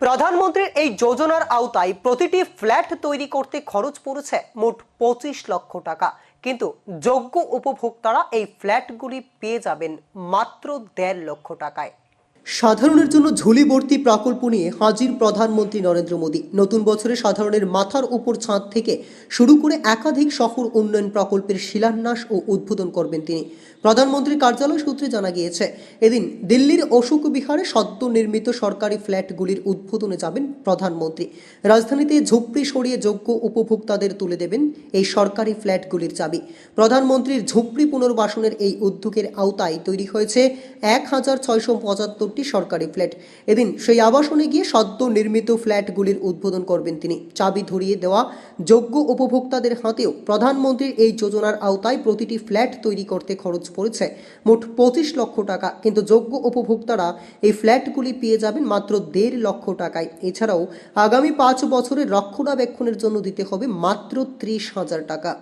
প্রধানমন্ত্রীর এই যোজনার আওতায় প্রতিটি ফ্ল্যাট তৈরি করতে খরচ পড়েছে মোট পঁচিশ লক্ষ টাকা। কিন্তু যোগ্য উপভোক্তারা এই ফ্ল্যাটগুলি পেয়ে যাবেন মাত্র দেড় লক্ষ টাকায়। সাধারণের জন্য ঝুলিবর্তী প্রকল্প নিয়ে হাজির প্রধানমন্ত্রী নরেন্দ্র মোদী। নতুন বছরে সাধারণের মাথার উপর ছাদ থেকে শুরু করে একাধিক শহর উন্নয়ন প্রকল্পের শিলান্যাস ও উদ্বোধন করবেন তিনি। প্রধানমন্ত্রীর কার্যালয় সূত্রে জানা গিয়েছে, এদিন দিল্লির অশোক বিহারে সদ্য নির্মিত সরকারি ফ্ল্যাটগুলির উদ্বোধনে যাবেন প্রধানমন্ত্রী। রাজধানীতে ঝুপড়ি সরিয়ে যোগ্য উপভোক্তাদের তুলে দেবেন এই সরকারি ফ্ল্যাটগুলির চাবি। প্রধানমন্ত্রীর ঝুপড়ি পুনর্বাসনের এই উদ্যোগের আওতায় তৈরি হয়েছে এক হাজার ছয়শো পঁচাত্তর পঁচাত্তরটি সরকারি ফ্ল্যাট। এদিন সেই আবাসনে গিয়ে সদ্য নির্মিত ফ্ল্যাটগুলির উদ্বোধন করবেন তিনি। চাবি ধরিয়ে দেওয়া যোগ্য উপভোক্তাদের হাতেও প্রধানমন্ত্রীর এই যোজনার আওতায় প্রতিটি ফ্ল্যাট তৈরি করতে খরচ পড়েছে। মোট পঁচিশ লক্ষ টাকা। কিন্তু যোগ্য উপভোক্তারা এই ফ্ল্যাটগুলি পেয়ে যাবেন মাত্র দেড় লক্ষ টাকায়। এছাড়াও আগামী পাঁচ বছরের রক্ষণাবেক্ষণের জন্য দিতে হবে মাত্র ত্রিশ হাজার টাকা।